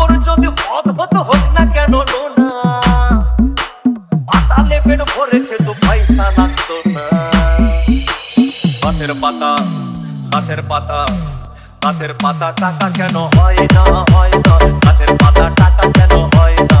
সাগর যদি অদ্ভুত হোক না কেন নোনা পাতালে পেট ভরে খেত পয়সা লাগতো না। গাছের পাতা গাছের পাতা গাছের পাতা টাকা কেন হয় না হয় না? গাছের পাতা টাকা কেন হয় না?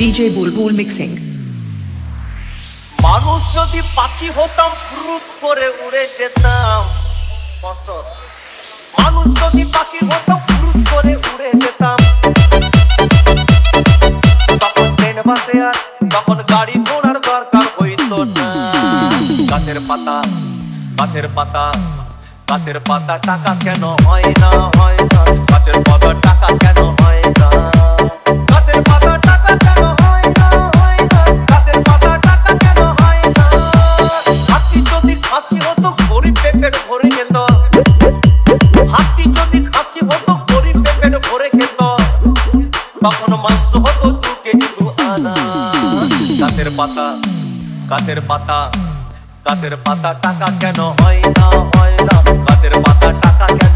DJ Bulbul Mixing. মানুষ যদি পাখি হতাম ফ্রুট করে উড়ে যেতাম। বছর মানুষ যদি পাখি হতাম ফ্রুট করে উড়ে যেতাম। তখন ট্রেন, বাসে আর তখন গাড়ি, ঘোড়ার দরকার হইতো না। গাছের পাতা গাছের পাতা গাছের পাতা টাকা কেন হয় না হয় না। গাছের পাতা টাকা কেন হয় না? হতো তোকে একটু আনা। গাছের পাতা গাছের পাতা গাছের পাতা টাকা কেন হয় না হয় না? গাছের পাতা টাকা কেন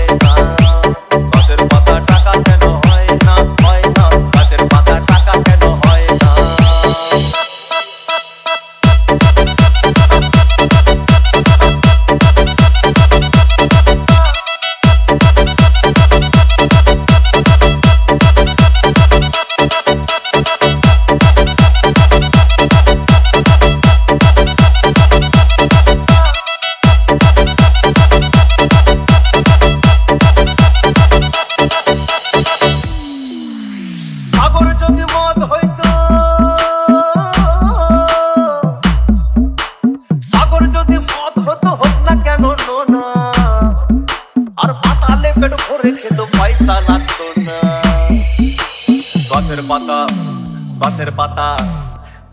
পয়সা লাগতো না পাতা গাছের পাতা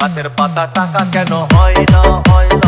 গাছের পাতা টাকা কেন হয় না হয় না?